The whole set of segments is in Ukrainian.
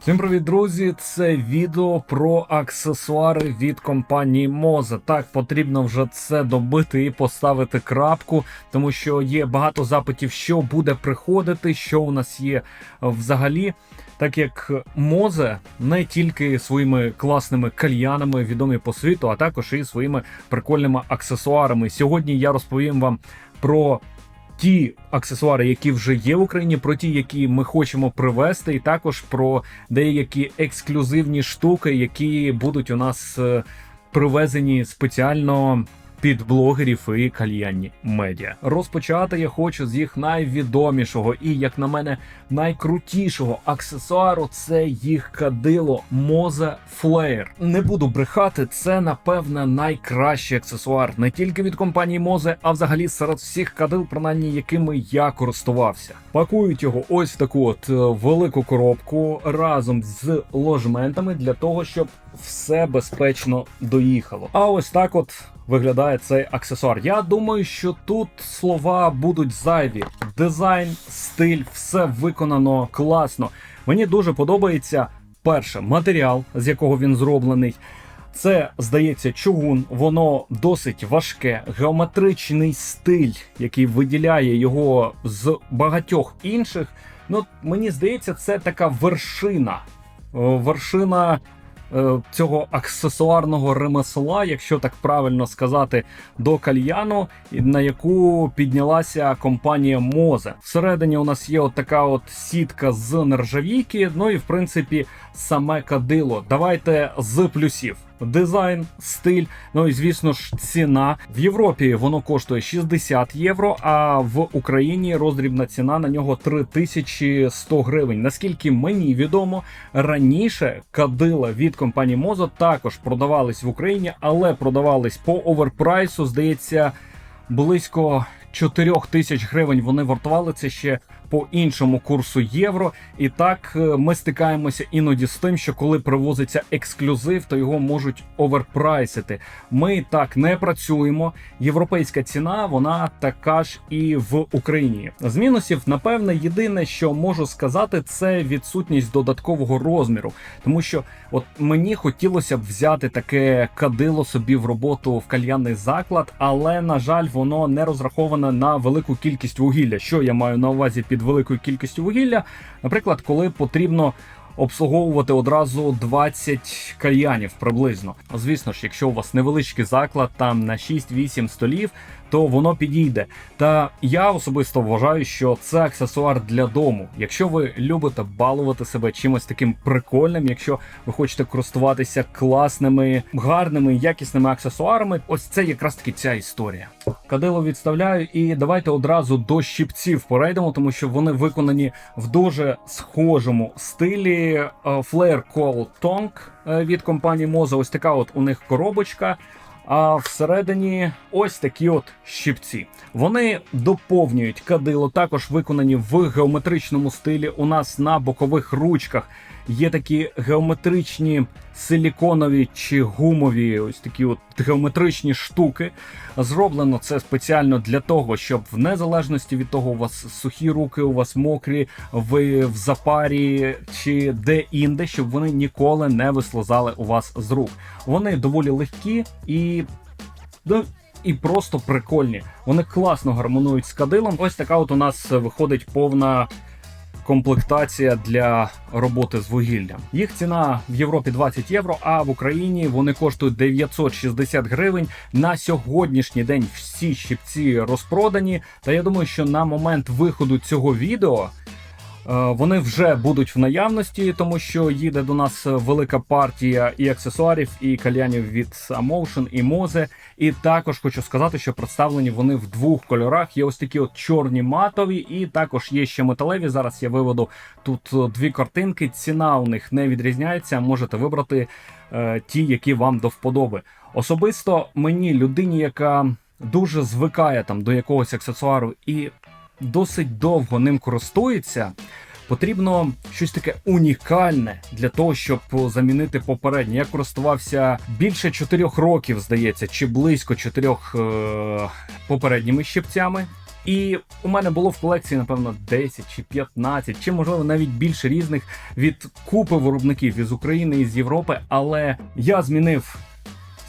Всім привіт, друзі! Це відео про аксесуари від компанії Moze. Так, потрібно вже це добити і поставити крапку, тому що є багато запитів, що буде приходити, що у нас є взагалі. Так як Мозе не тільки своїми класними кальянами відомі по світу, а також і своїми прикольними аксесуарами. Сьогодні я розповім вам про ті аксесуари, які вже є в Україні, про ті, які ми хочемо привезти, і також про деякі ексклюзивні штуки, які будуть у нас е, привезені спеціально. Під блогерів і кальянні медіа розпочати я хочу з їх найвідомішого і, як на мене, найкрутішого аксесуару це їх кадило Moze Flare. Не буду брехати, це напевне найкращий аксесуар не тільки від компанії Moze, а взагалі серед всіх кадил, принаймні якими я користувався. Пакують його ось в таку от е, велику коробку разом з ложментами для того, щоб все безпечно доїхало. А ось так от. Виглядає цей аксесуар. Я думаю, що тут слова будуть зайві. Дизайн, стиль, все виконано класно. Мені дуже подобається перше матеріал, з якого він зроблений. Це здається чугун, воно досить важке, геометричний стиль, який виділяє його з багатьох інших. Ну, мені здається, це така вершина. Вершина е, цього аксесуарного ремесла, якщо так правильно сказати, до кальяну, на яку піднялася компанія Мозе. Всередині у нас є от така от сітка з нержавійки. Ну і в принципі саме кадило. Давайте з плюсів. Дизайн, стиль, ну і звісно ж, ціна в Європі воно коштує 60 євро. А в Україні роздрібна ціна на нього 3100 гривень. Наскільки мені відомо, раніше кадила від компанії Мозо також продавались в Україні, але продавались по оверпрайсу. Здається, близько 4 тисяч гривень вони вартували це ще по іншому курсу євро. І так е, ми стикаємося іноді з тим, що коли привозиться ексклюзив, то його можуть оверпрайсити. Ми так не працюємо. Європейська ціна вона така ж і в Україні. З мінусів, напевне, єдине, що можу сказати, це відсутність додаткового розміру, тому що от мені хотілося б взяти таке кадило собі в роботу в кальянний заклад, але на жаль, воно не розраховане на велику кількість вугілля. Що я маю на увазі під великою кількістю вугілля? Наприклад, коли потрібно. Обслуговувати одразу 20 кальянів приблизно. Звісно ж, якщо у вас невеличкий заклад там на 6-8 столів, то воно підійде. Та я особисто вважаю, що це аксесуар для дому. Якщо ви любите балувати себе чимось таким прикольним, якщо ви хочете користуватися класними, гарними, якісними аксесуарами, ось це якраз таки ця історія. Кадило відставляю, і давайте одразу до щипців перейдемо, тому що вони виконані в дуже схожому стилі. Е, Flare Call Tongue е, від компанії Moza. Ось така от у них коробочка. А всередині ось такі от щипці. Вони доповнюють кадило, також виконані в геометричному стилі. У нас на бокових ручках є такі геометричні силіконові чи гумові, ось такі от геометричні штуки. Зроблено це спеціально для того, щоб в незалежності від того, у вас сухі руки, у вас мокрі, ви в запарі чи де-інде, щоб вони ніколи не вислизали у вас з рук. Вони доволі легкі і. І просто прикольні. Вони класно гармонують з кадилом. Ось така от у нас виходить повна комплектація для роботи з вугіллям. Їх ціна в Європі 20 євро, а в Україні вони коштують 960 гривень. На сьогоднішній день всі щипці розпродані. Та я думаю, що на момент виходу цього відео. Е, Вони вже будуть в наявності, тому що їде до нас велика партія і аксесуарів, і кальянів від Amotion і Moze. І також хочу сказати, що представлені вони в двох кольорах. Є ось такі от чорні матові, і також є ще металеві. Зараз я виведу тут дві картинки. Ціна у них не відрізняється. Можете вибрати е, ті, які вам до вподоби. Особисто мені, людині, яка дуже звикає там до якогось аксесуару і досить довго ним користується. Потрібно щось таке унікальне для того, щоб замінити попереднє. Я користувався більше чотирьох років, здається, чи близько чотирьох е- попередніми щипцями. І у мене було в колекції, напевно, 10 чи 15, чи можливо навіть більше різних від купи виробників із України і з Європи. Але я змінив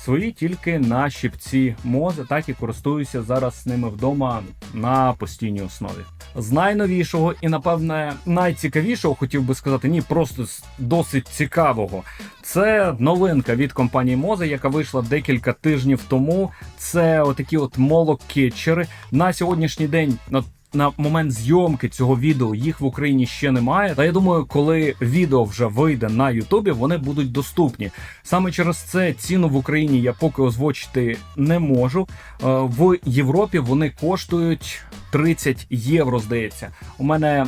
свої тільки на щипці мози, так і користуюся зараз ними вдома на постійній основі. З найновішого і, напевне, найцікавішого хотів би сказати, ні, просто досить цікавого. Це новинка від компанії Мозе, яка вийшла декілька тижнів тому. Це отакі от молокетчери. На сьогоднішній день на на момент зйомки цього відео їх в Україні ще немає. Та я думаю, коли відео вже вийде на Ютубі, вони будуть доступні. Саме через це ціну в Україні я поки озвучити не можу. Е, В Європі вони коштують 30 євро. Здається, у мене.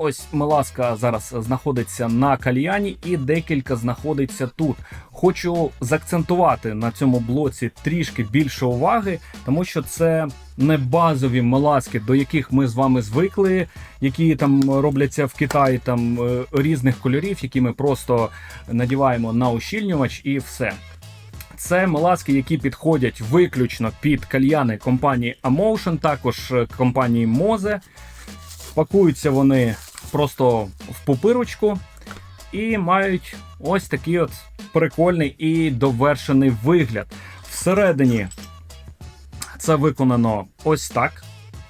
Ось Меласка зараз знаходиться на кальяні, і декілька знаходиться тут. Хочу заакцентувати на цьому блоці трішки більше уваги, тому що це не базові меласки, до яких ми з вами звикли, які там робляться в Китаї там е, різних кольорів, які ми просто надіваємо на ущільнювач і все. Це меласки, які підходять виключно під кальяни компанії Amotion, також е, компанії Moze. Пакуються вони просто в пупирочку і мають ось такий от прикольний і довершений вигляд. Всередині це виконано ось так.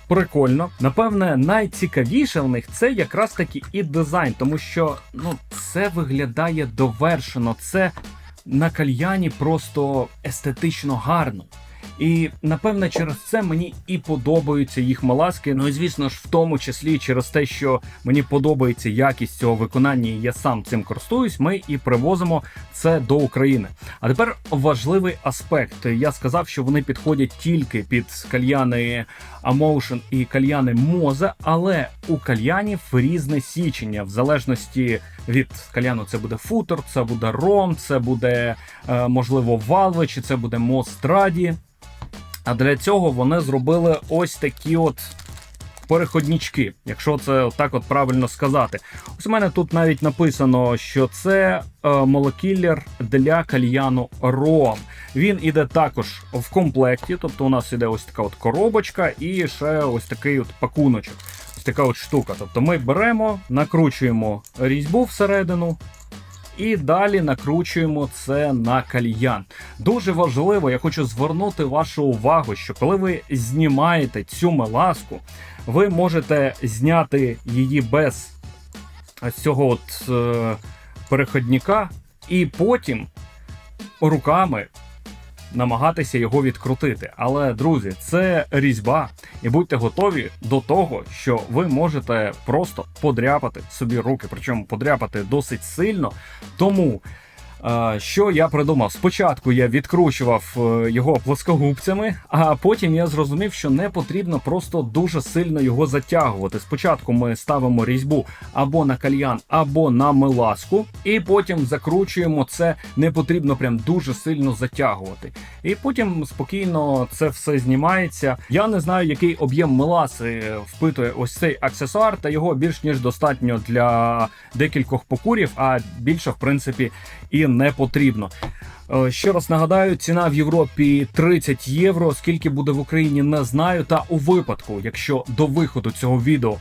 Прикольно. Напевне, найцікавіше в них це якраз таки і дизайн, тому що ну, це виглядає довершено. Це на кальяні просто естетично гарно. І напевне через це мені і подобаються їх маласки. Ну і звісно ж, в тому числі через те, що мені подобається якість цього виконання, і я сам цим користуюсь. Ми і привозимо це до України. А тепер важливий аспект. Я сказав, що вони підходять тільки під кальяни Amotion і кальяни Мозе, але у кальянів різне січення, в залежності від кальяну, це буде футер, це буде ром, це буде е, можливо валви, чи це буде Мостраді. А для цього вони зробили ось такі от переходнічки, якщо це так от правильно сказати. Ось у мене тут навіть написано, що це е, молокіллер для кальяну Ром. Він іде також в комплекті, тобто у нас іде ось така от коробочка і ще ось такий от пакуночок. Ось така от штука. Тобто ми беремо, накручуємо різьбу всередину. І далі накручуємо це на кальян. Дуже важливо, я хочу звернути вашу увагу, що коли ви знімаєте цю меласку, ви можете зняти її без цього от е, переходника, і потім руками намагатися його відкрутити. Але, друзі, це різьба, і будьте готові до того, що ви можете просто подряпати собі руки, причому подряпати досить сильно. Тому. Що я придумав? Спочатку я відкручував е, його плоскогубцями, а потім я зрозумів, що не потрібно просто дуже сильно його затягувати. Спочатку ми ставимо різьбу або на кальян, або на меласку, і потім закручуємо це. Не потрібно прям дуже сильно затягувати. І потім спокійно це все знімається. Я не знаю, який об'єм меласи впитує ось цей аксесуар, та його більш ніж достатньо для декількох покурів, а більше, в принципі, і не потрібно. Е, Ще раз нагадаю, ціна в Європі 30 євро. Скільки буде в Україні, не знаю. Та у випадку, якщо до виходу цього відео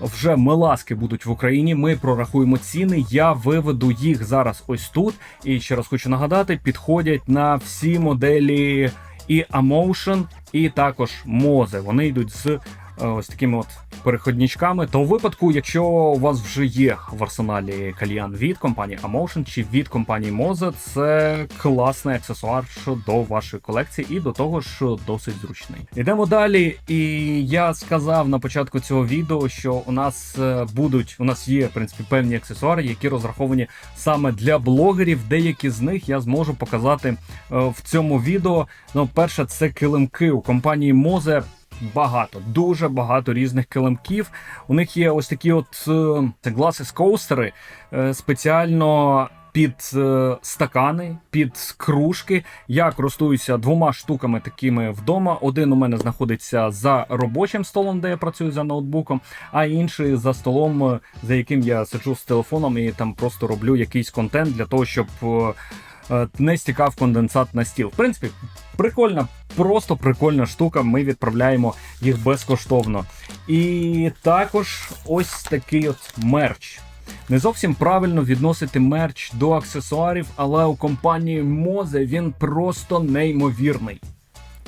вже меласки будуть в Україні, ми прорахуємо ціни. Я виведу їх зараз ось тут. І ще раз хочу нагадати, підходять на всі моделі і Amotion, і також Moze. Вони йдуть з ось такими от переходничками. То у випадку, якщо у вас вже є в арсеналі кальян від компанії Amotion чи від компанії Moze, це класний аксесуар до вашої колекції і до того ж досить зручний. Йдемо далі. І я сказав на початку цього відео, що у нас е, будуть, у нас є в принципі певні аксесуари, які розраховані саме для блогерів. Деякі з них я зможу показати е, в цьому відео. Ну, перше, це килимки у компанії Moze багато, дуже багато різних килимків. У них є ось такі от е, це glasses коустери е, спеціально. Під е, стакани, під кружки. Я користуюся двома штуками такими вдома. Один у мене знаходиться за робочим столом, де я працюю за ноутбуком, а інший за столом, за яким я сиджу з телефоном і там просто роблю якийсь контент для того, щоб не стікав конденсат на стіл. В принципі, прикольна, просто прикольна штука. Ми відправляємо їх безкоштовно. І також ось такий от мерч. Не зовсім правильно відносити мерч до аксесуарів, але у компанії Мозе він просто неймовірний.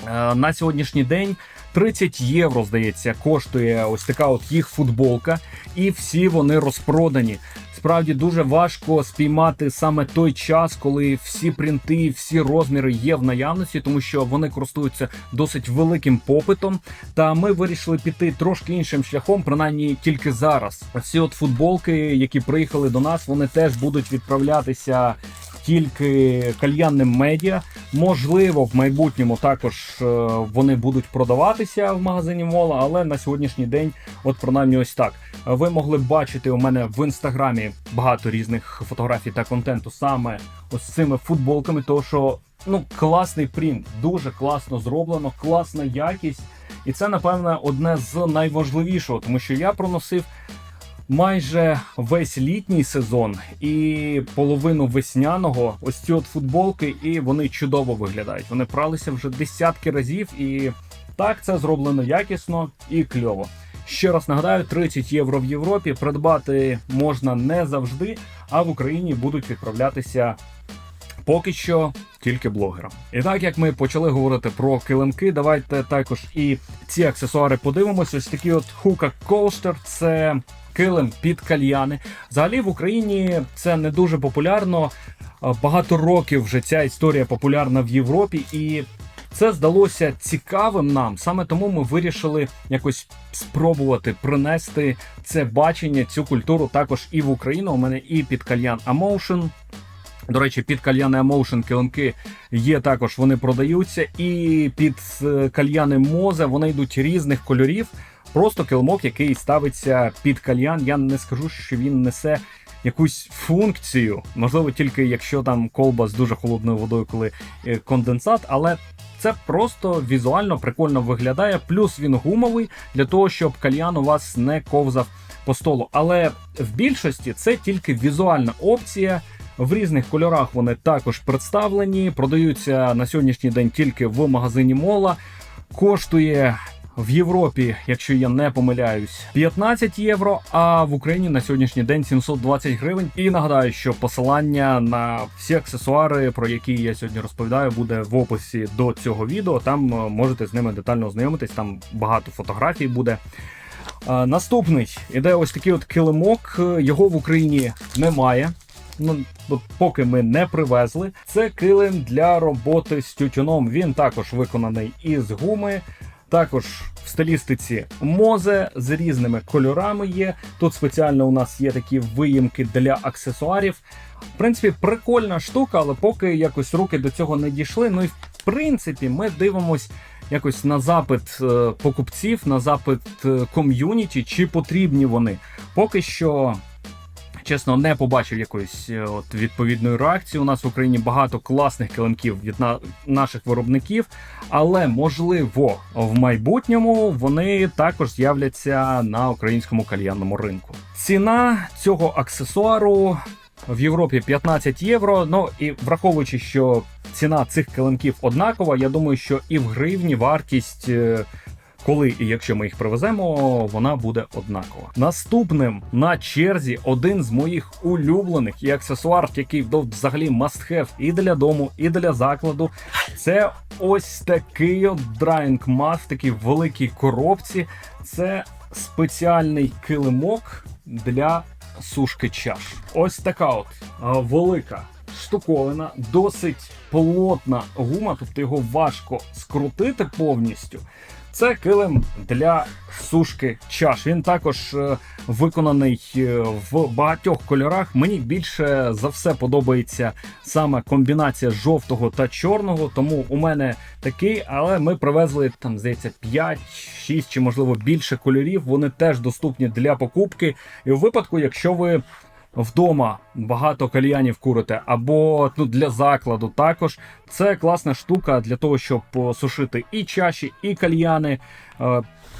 Е, На сьогоднішній день 30 євро, здається, коштує ось така от їх футболка, і всі вони розпродані. Справді дуже важко спіймати саме той час, коли всі принти, всі розміри є в наявності, тому що вони користуються досить великим попитом. Та ми вирішили піти трошки іншим шляхом, принаймні тільки зараз. Ці от футболки, які приїхали до нас, вони теж будуть відправлятися тільки кальянним медіа. Можливо, в майбутньому також е, вони будуть продаватися в магазині Мола, але на сьогоднішній день, от принаймні ось так. Ви могли бачити у мене в інстаграмі багато різних фотографій та контенту саме ось цими футболками, тому що ну класний принт, дуже класно зроблено, класна якість. І це, напевне, одне з найважливішого, тому що я проносив майже весь літній сезон і половину весняного ось ці от футболки, і вони чудово виглядають. Вони пралися вже десятки разів, і так це зроблено якісно і кльово. Ще раз нагадаю, 30 євро в Європі придбати можна не завжди, а в Україні будуть відправлятися поки що тільки блогерам. І так як ми почали говорити про килимки, давайте також і ці аксесуари подивимося. Ось такий от хука Coaster – це килим під кальяни. Взагалі в Україні це не дуже популярно. Багато років вже ця історія популярна в Європі, і це здалося цікавим нам. Саме тому ми вирішили якось спробувати принести це бачення, цю культуру також і в Україну. У мене і під кальян Emotion. До речі, під кальяни Emotion килимки є також, вони продаються. І під е, кальяни Мозе вони йдуть різних кольорів. Просто килимок, який ставиться під кальян. Я не скажу, що він несе якусь функцію. Можливо, тільки якщо там колба з дуже холодною водою, коли е, конденсат, але це просто візуально прикольно виглядає. Плюс він гумовий для того, щоб кальян у вас не ковзав по столу. Але в більшості це тільки візуальна опція. В різних кольорах вони також представлені, продаються на сьогоднішній день тільки в магазині Мола. Коштує в Європі, якщо я не помиляюсь, 15 євро. А в Україні на сьогоднішній день 720 гривень. І нагадаю, що посилання на всі аксесуари, про які я сьогодні розповідаю, буде в описі до цього відео. Там е, можете з ними детально ознайомитись. Там багато фотографій буде. Наступний іде ось такий от килимок. Е, Його в Україні немає. Ну, поки ми не привезли. Це килим для роботи з тютюном. Він також виконаний із гуми. Також в стилістиці мозе з різними кольорами є. Тут спеціально у нас є такі виїмки для аксесуарів. В принципі, прикольна штука, але поки якось руки до цього не дійшли. Ну і в принципі, ми дивимось якось на запит е, покупців, на запит е, ком'юніті, чи потрібні вони. Поки що. Чесно, не побачив якоїсь е, от відповідної реакції. У нас в Україні багато класних килимків від на- наших виробників, але можливо в майбутньому вони також з'являться на українському кальянному ринку. Ціна цього аксесуару в Європі 15 євро. Ну і враховуючи, що ціна цих килимків однакова, я думаю, що і в гривні вартість. Коли і якщо ми їх привеземо, вона буде однакова. Наступним на черзі один з моїх улюблених і аксесуар, який взагалі must have і для дому, і для закладу. Це ось такий от drying mat в такій великій коробці. Це спеціальний килимок для сушки чаш. Ось така от велика штуковина, досить плотна гума, тобто його важко скрутити повністю. Це килим для сушки чаш. Він також е, виконаний е, в багатьох кольорах. Мені більше за все подобається саме комбінація жовтого та чорного. Тому у мене такий, але ми привезли там, здається, 5, 6 чи можливо більше кольорів. Вони теж доступні для покупки. І у випадку, якщо ви вдома багато кальянів курите, або ну, для закладу також. Це класна штука для того, щоб посушити і чаші, і кальяни.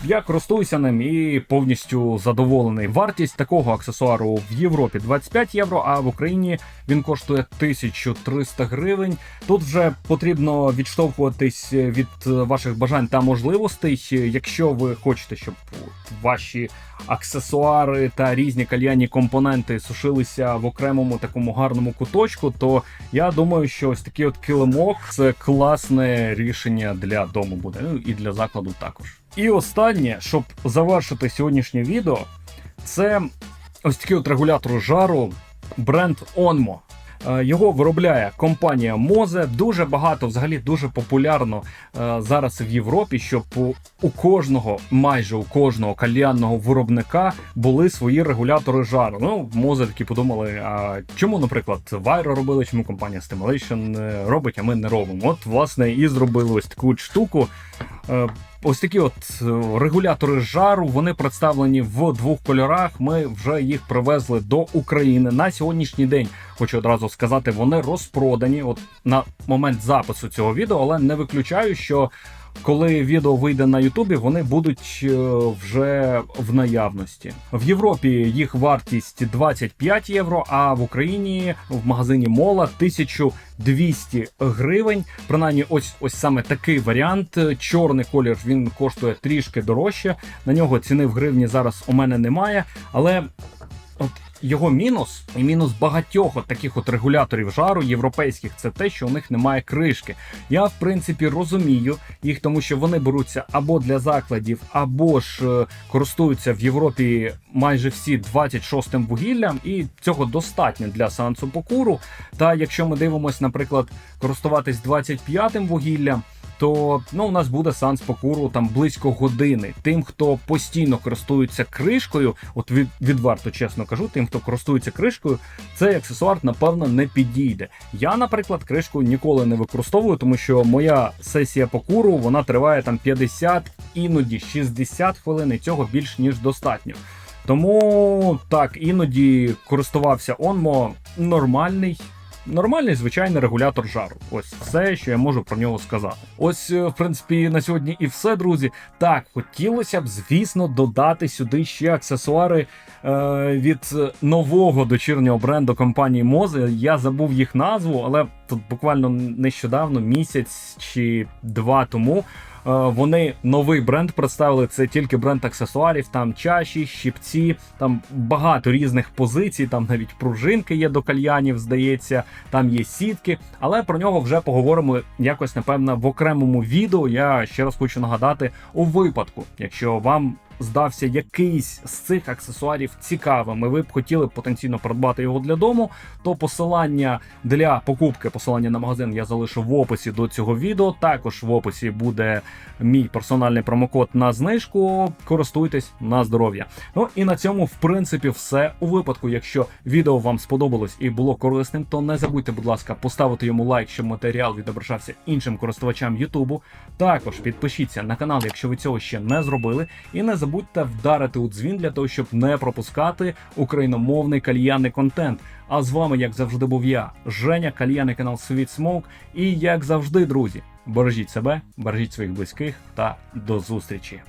Я користуюся ним і повністю задоволений. Вартість такого аксесуару в Європі 25 євро, а в Україні він коштує 1300 гривень. Тут вже потрібно відштовхуватись від ваших бажань та можливостей. Якщо ви хочете, щоб ваші аксесуари та різні кальянні компоненти сушилися в окремому такому гарному куточку, то я думаю, що ось такий от килимок це класне рішення для дому буде. Ну і для закладу також. І останнє, щоб завершити сьогоднішнє відео, це ось такий от регулятор жару бренд Onmo. Е, Його виробляє компанія Moze. Дуже багато, взагалі дуже популярно е, зараз в Європі, щоб у, кожного, майже у кожного кальянного виробника були свої регулятори жару. Ну, Moze такі подумали, а чому, наприклад, Viro робили, чому компанія Stimulation е, робить, а ми не робимо. От, власне, і зробили ось таку штуку. Ось такі от е, регулятори жару. Вони представлені в двох кольорах. Ми вже їх привезли до України на сьогоднішній день. Хочу одразу сказати, вони розпродані. От на момент запису цього відео, але не виключаю, що коли відео вийде на Ютубі, вони будуть е, вже в наявності. В Європі їх вартість 25 євро, а в Україні в магазині Мола 1200 гривень. Принаймні, ось ось саме такий варіант. Чорний колір він коштує трішки дорожче. На нього ціни в гривні зараз у мене немає, але. Його мінус і мінус багатьох таких от регуляторів жару європейських це те, що у них немає кришки. Я в принципі розумію їх, тому що вони беруться або для закладів, або ж е, користуються в Європі майже всі 26-м вугіллям, і цього достатньо для сеансу покуру. Та якщо ми дивимося, наприклад, користуватись 25-м вугіллям. То ну у нас буде сеанс покуру там близько години. Тим, хто постійно користується кришкою, от від, відверто чесно кажу, тим, хто користується кришкою, цей аксесуар напевно не підійде. Я, наприклад, кришку ніколи не використовую, тому що моя сесія покуру вона триває там 50, іноді 60 хвилин, і цього більш ніж достатньо. Тому так, іноді користувався Onmo нормальний. Нормальний звичайний регулятор жару. Ось все, що я можу про нього сказати. Ось, е, в принципі, на сьогодні і все, друзі. Так, хотілося б, звісно, додати сюди ще аксесуари е, від нового дочірнього бренду компанії Moze. Я забув їх назву, але тут буквально нещодавно, місяць чи два тому. Е, Вони новий бренд представили. Це тільки бренд аксесуарів, там чаші, щипці, там багато різних позицій. Там навіть пружинки є до кальянів, здається, там є сітки. Але про нього вже поговоримо якось, напевно, в окремому відео. Я ще раз хочу нагадати у випадку, якщо вам. Здався якийсь з цих аксесуарів цікавим, і ви б хотіли потенційно придбати його для дому, то посилання для покупки, посилання на магазин я залишу в описі до цього відео. Також в описі буде мій персональний промокод на знижку. Користуйтесь на здоров'я. Ну і на цьому, в принципі, все у випадку. Якщо відео вам сподобалось і було корисним, то не забудьте, будь ласка, поставити йому лайк, щоб матеріал відображався іншим користувачам Ютубу. Також підпишіться на канал, якщо ви цього ще не зробили, і не забудьте вдарити у дзвін для того, щоб не пропускати україномовний кальянний контент. А з вами, як завжди, був я, Женя, кальянний канал Світ Смоук. І як завжди, друзі, бережіть себе, бережіть своїх близьких та до зустрічі.